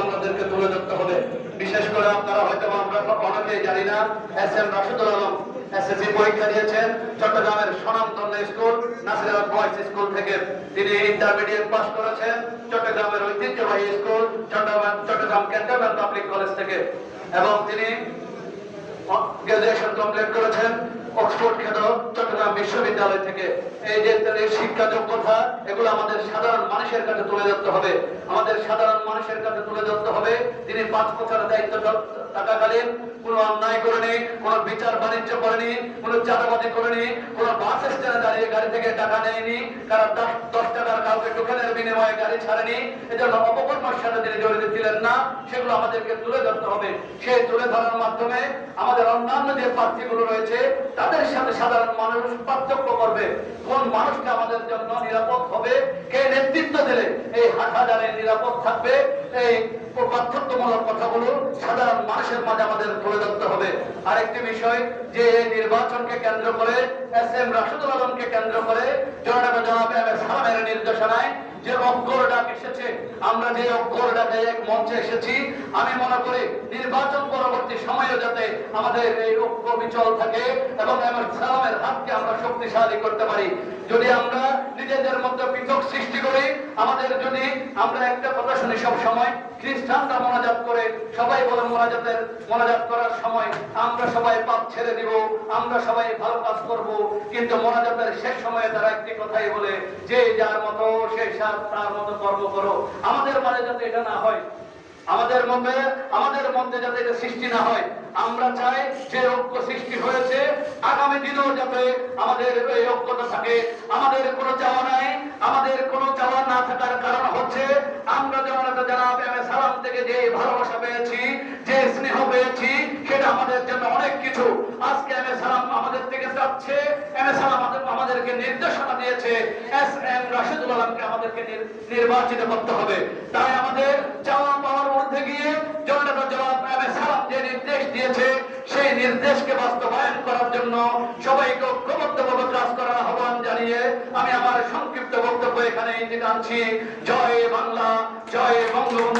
আমাদেরকে তুলে ধরতে হবে। বিশেষ করে আপনারা হয়তো আমরা অনেকেই জানি না, S M Rashidul Alam SSC পরীক্ষা দিয়েছেন চট্টগ্রামের স্কুল, নাসিরাবাদ বয়েজ স্কুল থেকে। তিনি ইন্টারমিডিয়েট পাস করেছেন চট্টগ্রামের ঐতিহ্যবাহী school, Chattogram Chattogram cantonment public college থেকে। এবং তিনি গ্রাজুয়েশন কমপ্লিট করেছেন অক্সফোর্ড খ্যাত চট্টগ্রাম বিশ্ববিদ্যালয় থেকে। এই যে তাদের শিক্ষা যোগ্যতা এগুলো আমাদের সাধারণ মানুষের কাছে তুলে ধরতে হবে। আমাদের সাধারণ মানুষের কাছে তুলে ধরতে হবে। তিনি পাঁচ বছর দায়িত্ব থাকাকালীন কোনো অন্যায় করেনি, কোনো বিচার বাণিজ্য করেনি, কোনো চাঁদাবাদি করেনি, কোনো বাস স্ট্যান্ডে দাঁড়িয়ে গাড়ি থেকে টাকা নেয়নি কারণ দশ টাকার কাউকে টোকেনের বিনিময়ে গাড়ি ছাড়েনি। এজন্য অপকর্মের সাথে তিনি না, সেগুলো আমাদেরকে তুলে ধরতে হবে। সেই তুলে ধরার মাধ্যমে আমাদের অন্যান্য যে প্রার্থীগুলো রয়েছে, তাদের সাথে সাধারণ মানুষ পার্থক্য করবে। কোন মানুষটা আমাদের জন্য নিরাপদ হবে, কে নেতৃত্ব দিলে এই হাটহাজারে নিরাপদ থাকবে, এই পার্থক্যমূলক কথাগুলো সাধারণ মানুষের মাঝে আমাদের তুলে ধরতে হবে। আরেকটি বিষয়, যে এই নির্বাচনকে কেন্দ্র করে এস এম রাশিদুল আলমকে কেন্দ্র করে জনাব জনাব সালামের নির্দেশনায় যে অক্ষর ডাক এসেছে, আমরা যে অক্ষর ডাকে এক মঞ্চে এসেছি, আমি মনে করি নির্বাচন পরবর্তী সময়ে যাতে আমাদের এই ঐক্য বিচল থাকে এবং আমার সালামের হাতকে আমরা শক্তিশালী করতে পারি। যদি আমরা নিজেদের মধ্যে পৃথক সৃষ্টি করি আমাদের যদি আমরা একটা কথা শুনি সব সময় খ্রিস্টানরা মোনাজাত করে, সবাই বলে মোনাজাতের, মোনাজাত করার সময় আমরা সবাই পাপ ছেড়ে দিব, আমরা সবাই ভালো কাজ করব। কিন্তু মোনাজাতের শেষ সময়ে তারা একটি কথাই বলে, যে যার মতো সে সার, তার মতো কর্ম করো। আমাদের মাঝে যাতে এটা না হয়, আমাদের মধ্যে আমাদের মধ্যে যাতে এটা সৃষ্টি না হয়, আমরা চাই যে ঐক্য সৃষ্টি হয়েছে, আগামী দিনেও যাতে আমাদের এই ঐক্যতা থাকে। আমাদের কোনো চাওয়া নাই, আমাদের কোনো না থাকার কারণ হচ্ছে, আমরা যেমন জানাব এম সালাম থেকে যে ভালোবাসা পেয়েছি, যে স্নেহ পেয়েছি, সেটা আমাদের জন্য অনেক কিছু। আজকে এম সালাম আমাদের থেকে যাচ্ছে, এম সালাম আমাদেরকে নির্দেশনা দিয়েছে, এস এম রাশিদুল আলমকে আমাদেরকে নির্বাচিত করতে হবে। তাই আমাদের চাওয়া পাওয়ার মধ্যে গিয়ে জননেতা জবাব এম সালাম যে নির্দেশ দিয়েছে, সেই নির্দেশকে বাস্তবায়ন করার জন্য সবাইকে আমি আমার সংক্ষিপ্ত বক্তব্য এখানে জয় বাংলা জয় বঙ্গবন্ধু।